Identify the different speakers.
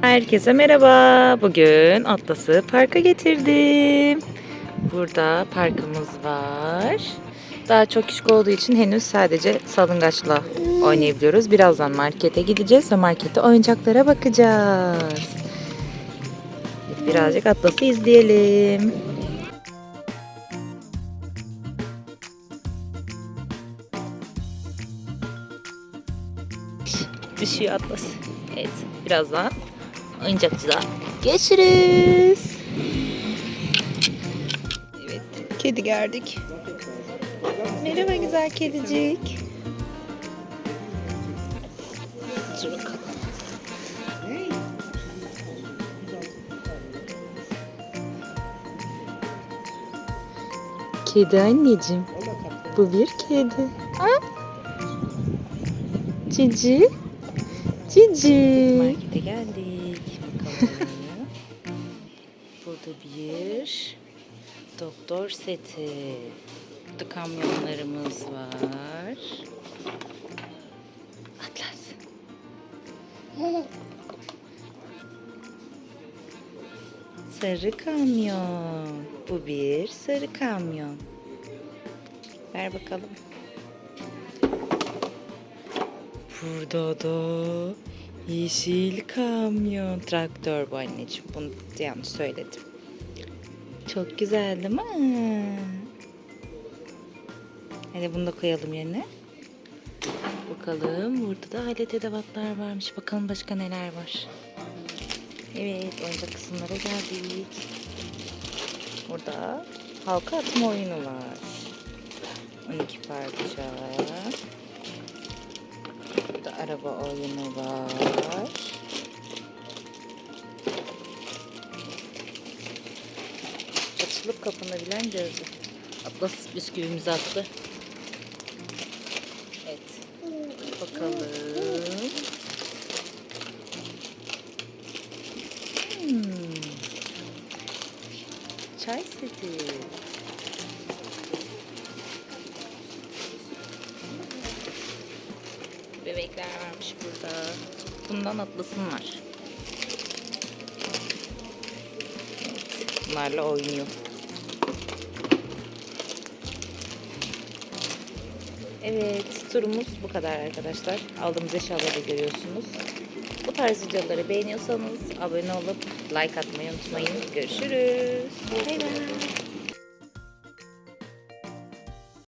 Speaker 1: Herkese merhaba. Bugün Atlas'ı parka getirdim. Burada parkımız var. Daha çok küçük olduğu için henüz sadece salıngaçla oynayabiliyoruz. Birazdan markete gideceğiz ve markette oyuncaklara bakacağız. Birazcık Atlas'ı izleyelim. Düşüyor Atlas. Evet, birazdan oyuncakçıda geçiriz. Evet, kedi gördük. Merhaba güzel kedicik. Dur bakalım. Kedi anneciğim. Bu bir kedi. Ha? Cici. Cici. Markete geldik. Bakalım. Burada bir doktor seti. Burada kamyonlarımız var. Atlas. Sarı kamyon. Bu bir sarı kamyon. Ver bakalım. Burada da yeşil kamyon. Traktör bu anneciğim. Bunu yanlış söyledim. Çok güzel değil mi? Hadi bunu da koyalım yerine. Bakalım burada da alet edevatlar varmış. Bakalım başka neler var. Evet oyuncak kısımlara geldik. Burada halka atma oyunu var. 12 parça. Araba oyunu var. Açılıp kapanabilen gözlük. Atlas bisküvimizi attı. Evet. Bakalım. Hmm. Çay seti. Bebekler varmış burada. Bundan atlasın var. Bunlarla oynuyor. Evet, turumuz bu kadar arkadaşlar. Aldığımız eşyaları görüyorsunuz. Bu tarz videoları beğeniyorsanız abone olup like atmayı unutmayın. Görüşürüz. Bay bay.